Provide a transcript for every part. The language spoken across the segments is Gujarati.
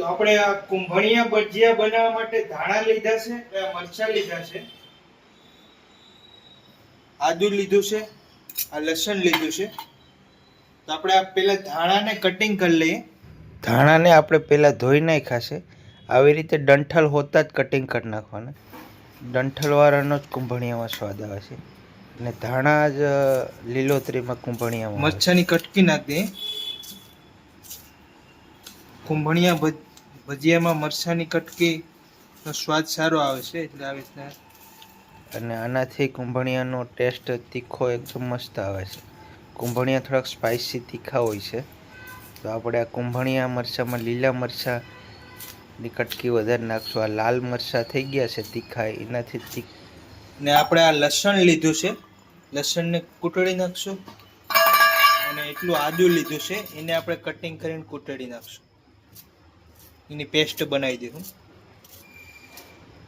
તો આપણે આ કુંભણિયા ભજીયા બનાવવા માટે ધાણા લીધા છે આ મરચા લીધા છે. આદુ લીધું છે આ લસણ લીધું છે. તો આપણે આ પેલા ધાણાને કટિંગ કરી લઈએ. ધાણાને આપણે પહેલાં ધોઈ નાખ્યા છે. આવી રીતે ડંઠલ હોતા જ કટિંગ કરી નાખવાના. ડંઠલવાળાનો જ કુંભણિયામાં સ્વાદ આવે છે. અને ધાણા જ લીલોતરીમાં કુંભણિયામાં મરચાની કટકી નાખી દઈએ. કુંભણિયા ભજીયામાં મરચાંની કટકીનો સ્વાદ સારો આવે છે એટલે આવી રીતના. અને આનાથી કુંભણિયાનો ટેસ્ટ તીખો એકદમ મસ્ત આવે છે. કુંભણિયા થોડાક સ્પાઇસી તીખા હોય છે. તો આપણે આ કુંભણિયા મરચાંમાં લીલા મરચાંની કટકી વધારે નાખશું. આ લાલ મરચાં થઈ ગયા છે તીખા એનાથી તીખ ને આપણે આ લસણ લીધું છે. લસણને કૂટળી નાખશું. અને એટલું આદુ લીધું છે. એને આપણે કટિંગ કરીને કૂટળી નાખશું. એની પેસ્ટ બનાવી દઈશું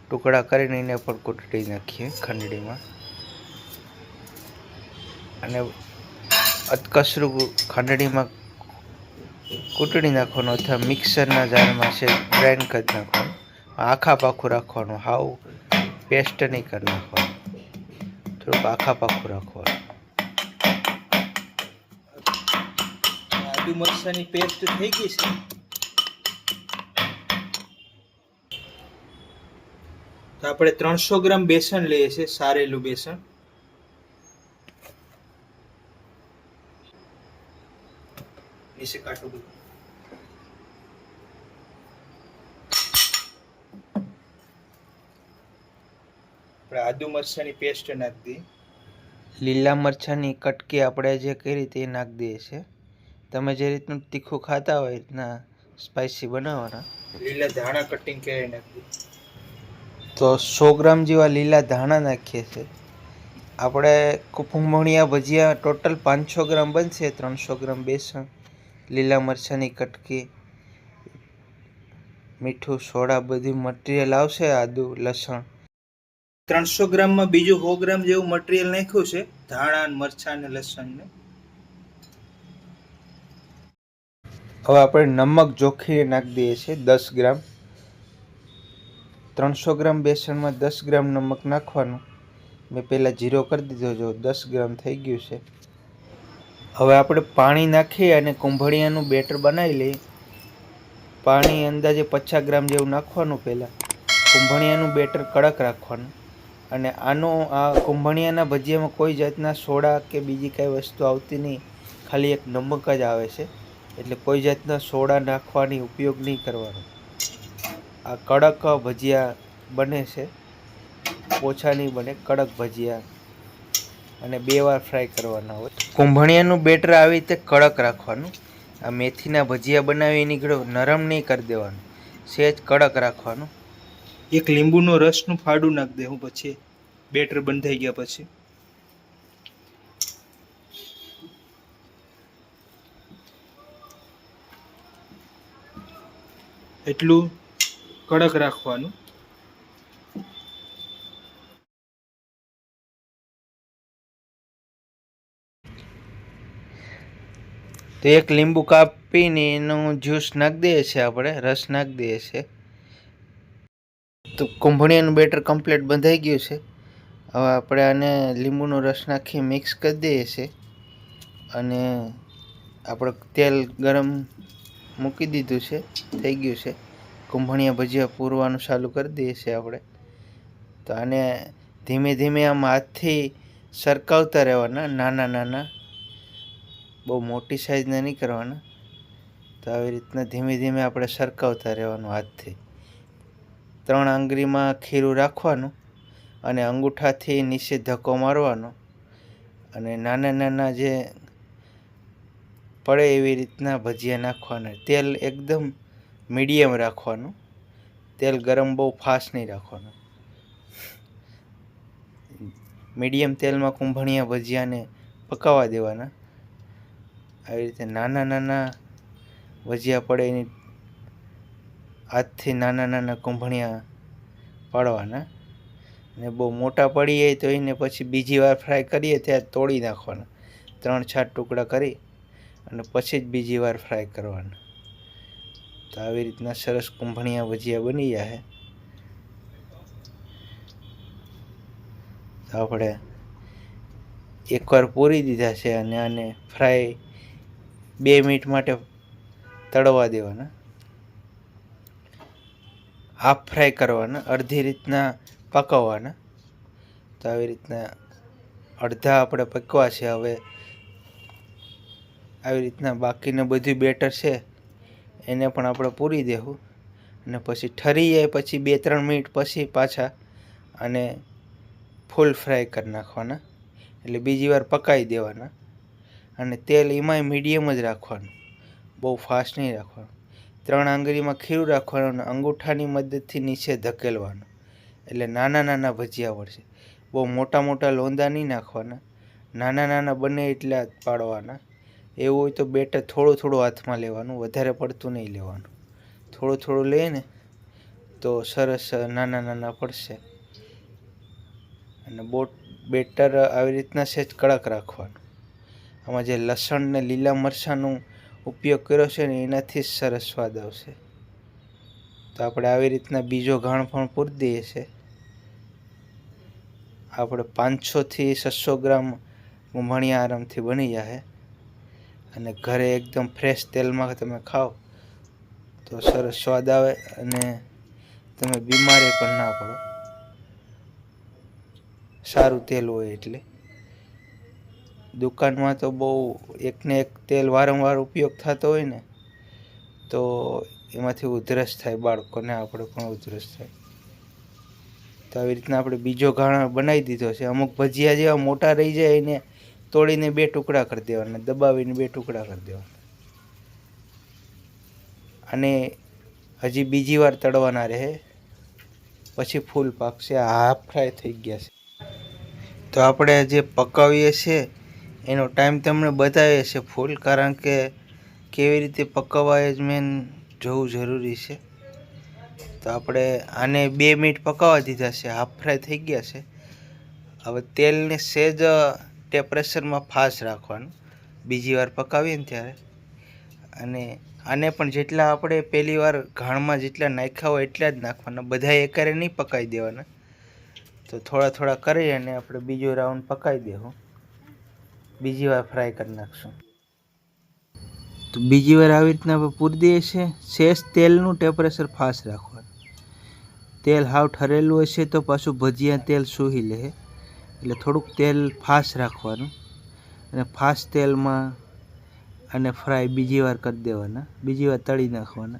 ટુકડા કરીને એને પણ કૂટડી નાખીએ ખંડણીમાં અને અતકસરું ખંડડીમાં કૂટડી નાખવાનું અથવા મિક્સરના જારમાં છે ગ્રાઇન્ડ કરી નાખવાનું. આખા પાખું રાખવાનું હાવ પેસ્ટ નહીં કરી નાખવાનું. થોડુંક આખા પાખું રાખવાનું. આદુ મરચાની પેસ્ટ થઈ ગઈ છે. તો આપણે ત્રણસો ગ્રામ બેસન લઈએ છીએ સારેલું બેસન. નીચે કાઢો બધું. આપણે આદુ મરચાંની પેસ્ટ નાખી દઈએ. લીલા મરચાંની કટકી આપણે જે કરી તે નાખી દઈએ છીએ. તમે જે રીતનું તીખું ખાતા હોય રીતના સ્પાઇસી બનાવવાના. લીલા ધાણા કટિંગ કરી નાખી દઈએ. તો સો ગ્રામ જેવા લીલા ધાણા નાખીએ છીએ. આપણે કુંભણિયા ભજીયા ટોટલ પાંચસો ગ્રામ બનશે, ત્રણસો ગ્રામ બેસણ, લીલા મરચાંની કટકી, મીઠું, સોડા, બધી મટીરિયલ આવશે, આદુ, લસણ. ત્રણસો ગ્રામમાં બીજું સો ગ્રામ જેવું મટીરિયલ નાખ્યું છે, ધાણા મરચાં ને લસણને હવે આપણે નમક જોખી નાખી દઈએ છીએ, દસ ગ્રામ. ત્રણસો ગ્રામ બેસનમાં દસ ગ્રામ નમક નાખવાનું. મેં પહેલાં જીરો કરી દીધો, જો દસ ગ્રામ થઈ ગયું છે. હવે આપણે પાણી નાખી અને કુંભળિયાનું બેટર બનાવી લઈએ. પાણી અંદાજે પચાસ ગ્રામ જેવું નાખવાનું પહેલાં. કુંભળિયાનું બેટર કડક રાખવાનું. અને આનો આ કુંભળિયાના ભજીયામાં કોઈ જાતના સોડા કે બીજી કાંઈ વસ્તુ આવતી નહીં. ખાલી એક નમક જ આવે છે. એટલે કોઈ જાતના સોડા નાખવાની ઉપયોગ નહીં કરવાનો. આ કડક ભજીયા બને છે. ઓછા નહીં બને, કડક ભજીયા અને બે વાર ફ્રાય કરવાના હોય. કુંભણિયાનું બેટર આવી રીતે કડક રાખવાનું. આ મેથીના ભજીયા બનાવી નીકળો, નરમ નહીં કરી દેવાનું. સહેજ કડક રાખવાનું. એક લીંબુનો રસનું ફાડું નાખી દે હું પછી. બેટર બંધાઈ ગયા પછી. એટલું કડક રાખવાનું. તો એક લીંબુ કાપીને એનું જ્યુસ નાખી દઈએ છીએ આપણે, રસ નાખી દઈએ છીએ. તો કુંભણિયાનું બેટર કમ્પ્લીટ બંધાઈ ગયું છે. હવે આપણે આને લીંબુનો રસ નાખી મિક્સ કરી દઈએ છીએ. અને આપણે તેલ ગરમ મૂકી દીધું છે, થઈ ગયું છે. કુંભણિયા ભજીયા પૂરવાનું ચાલુ કરી દઈએ છીએ આપણે. તો આને ધીમે ધીમે આમ હાથથી સરકાવતા રહેવાના, નાના નાના. બહુ મોટી સાઈઝના નહીં કરવાના. તો આવી રીતના ધીમે ધીમે આપણે સરકાવતા રહેવાનું હાથથી. ત્રણ આંગળીમાં ખીરું રાખવાનું અને અંગૂઠાથી નીચે ધક્કો મારવાનો અને નાના નાના જે પડે એવી રીતના ભજીયા નાખવાના. તેલ એકદમ મીડિયમ રાખવાનું. તેલ ગરમ બહુ ફાસ્ટ નહીં રાખવાનું. મીડિયમ તેલમાં કુંભણિયા ભજીયાને પકાવવા દેવાના. આવી રીતે નાના નાના ભજીયા પડે એની હાથથી નાના નાના કુંભણિયા પાડવાના. ને બહુ મોટા પડી જાય તો એને પછી બીજી વાર ફ્રાય કરીએ ત્યારે તોડી નાખવાના. ત્રણ ચાર ટુકડા કરી અને પછી જ બીજી વાર ફ્રાય કરવાના. તો આવી રીતના સરસ કુંભણિયા ભજીયા બની જાય. તો આપણે એકવાર પૂરી દીધા છે અને આને ફ્રાય બે મિનિટ માટે તળવા દેવાના. હાફ ફ્રાય કરવાના, અડધી રીતના પકવવાના. તો આવી રીતના અડધા આપણે પકવા છે. હવે આવી રીતના બાકીનું બધું બેટર છે. એને પણ આપણે પૂરી દેવું. અને પછી ઠરી જાય પછી બે ત્રણ મિનિટ પછી પાછા અને ફૂલ ફ્રાય કરી નાખવાના. એટલે બીજી વાર પકાવી દેવાના. અને તેલ એમાંય મીડિયમ જ રાખવાનું. બહુ ફાસ્ટ નહીં રાખવાનું. ત્રણ આંગળીમાં ખીરું રાખવાનું અને અંગૂઠાની મદદથી નીચે ધકેલવાનું. એટલે નાના નાના ભજીયા વળશે. બહુ મોટા મોટા લોંદા નહીં નાખવાના. નાના નાના બને એટલા પાડવાના. એવું હોય તો બેટર થોડું થોડું હાથમાં લેવાનું, વધારે પડતું નહીં લેવાનું. થોડું થોડું લે ને તો સરસ નાના નાના પડશે. અને બોટ, બેટર આવી રીતના સહેજ કડક રાખવાનું. આમાં જે લસણ ને લીલા મરચાંનો ઉપયોગ કર્યો છે ને એનાથી જ સરસ સ્વાદ આવશે. તો આપણે આવી રીતના બીજો ઘાણ પણ પૂરી દઈએ છીએ આપણે પાંચસોથી છસો ગ્રામ કુંભણિયા આરામથી બની જાય અને ઘરે એકદમ ફ્રેશ તેલમાં તમે ખાઓ, તો સરસ સ્વાદ આવે અને તમે બીમારે પણ ના પડો. સારું તેલ હોય એટલે. દુકાનમાં તો બહુ એકને એક તેલ વારંવાર ઉપયોગ થતો હોય ને, તો એમાંથી ઉધરસ થાય બાળકોને, આપણે પણ ઉધરસ થાય. તો આવી રીતના આપણે બીજો ઘાણા બનાવી દીધો છે. અમુક ભજીયા જેવા મોટા રહી જાય એને તોડીને બે ટુકડા કરી દેવાના, દબાવીને બે ટુકડા કરી દેવાના. અને હજી બીજી વાર તળવાના રહે, પછી ફૂલ પાકશે હાફ ફ્રાય થઈ ગયા છે. તો આપણે જે પકાવીએ છીએ, એનો ટાઈમ તમને બતાવીએ છીએ ફૂલ, કારણ કે કેવી રીતે પકવાય જ મેન જોવું જરૂરી છે. તો આપણે આને બે મિનિટ પકાવવા દીધા છે, હાફ ફ્રાય થઈ ગયા છે. હવે તેલને સહેજ પ્રેશરમાં ફાસ્ટ રાખવાનું. બીજી વાર પકાવીએ ને ત્યારે. અને આને પણ જેટલા આપણે પહેલી વાર ઘાણમાં જેટલા નાખ્યા હોય એટલા જ નાખવાના. બધા એકારે નહીં પકાવી દેવાના. તો થોડા થોડા કરી અને આપણે બીજો રાઉન્ડ પકાવી દેવું. બીજી વાર ફ્રાય કરી નાખશું. તો બીજી વાર આવી રીતના આપણે પૂરી દઈએ છીએ. શેષ તેલનું ટેમ્પરેચર ફાસ્ટ રાખવાનું. તેલ હાવ ઠરેલું હશે તો પાછું ભજીયા તેલ સૂહી લે. એટલે થોડુંક તેલ ફાસ્ટ રાખવાનું અને ફાસ્ટ તેલમાં અને ફ્રાય બીજી વાર કરી દેવાના. બીજી વાર તળી નાખવાના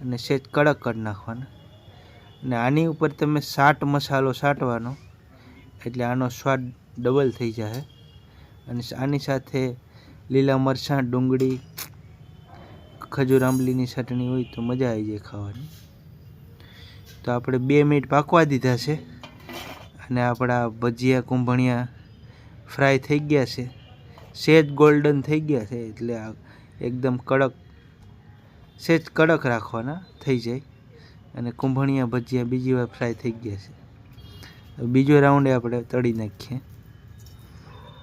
અને સેજ કડક કરી નાખવાના. અને આની ઉપર તમે સાટ મસાલો સાટવાનો, એટલે આનો સ્વાદ ડબલ થઈ જશે અને આની સાથે લીલા મરચાં, ડુંગળી, ખજૂર આંબલીની ચટણી હોય તો મજા આવી જાય ખાવાની. તો આપણે બે મિનિટ પાકવા દીધા છે. અને આપણા ભજીયા કુંભણિયા ફ્રાય થઈ ગયા છે. સેજ ગોલ્ડન થઈ ગયા છે એટલે એકદમ કડક સેજ કડક રાખવાના થઈ જાય અને કુંભણિયા ભજીયા બીજી વાર ફ્રાય થઈ ગયા છે. બીજો રાઉન્ડે આપણે તળી નાખીએ.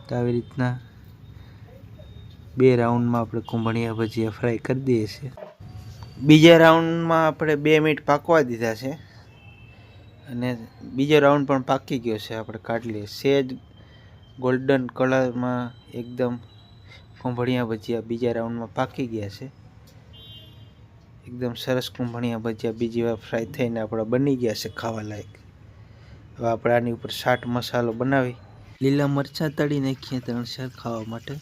તો આવી રીતના બે રાઉન્ડમાં આપણે કુંભણિયા ભજીયા ફ્રાય કરી દઈએ છીએ. બીજા રાઉન્ડમાં આપણે બે મિનિટ પાકવા દીધા છે. અને બીજો રાઉન્ડ પણ પાકી ગયો છે, આપણે કાઢી લઈએ સેજ ગોલ્ડન કલરમાં એકદમ કુંભળિયા ભજીયા બીજા રાઉન્ડમાં પાકી ગયા છે. એકદમ સરસ કુંભળિયા ભજીયા બીજી વાર ફ્રાય થઈને આપણા બની ગયા છે ખાવા લાયક. હવે આપણે આની ઉપર શાટ મસાલો બનાવી. લીલા મરચાં તળી નાખીએ ત્રણ ચાર ખાવા માટે.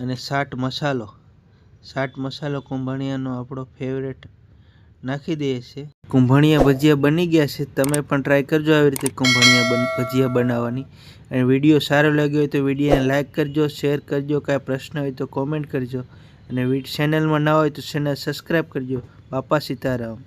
અને શાટ મસાલો. શાટ મસાલો કુંભણિયાનો આપણો ફેવરેટ નાખી દઈએ છીએ. કુંભણિયા ભજીયા બની ગયા છે. તમે પણ ટ્રાય કરજો આવી રીતે કુંભણિયા ભજીયા બનાવવાની. અને વીડિયો સારો લાગ્યો હોય તો વિડીયોને લાઇક કરજો શેર કરજો, કાંઈ પ્રશ્ન હોય તો કોમેન્ટ કરજો. અને ચેનલમાં ના હોય તો ચેનલ સબસ્ક્રાઈબ કરજો. બાપા સીતારામ.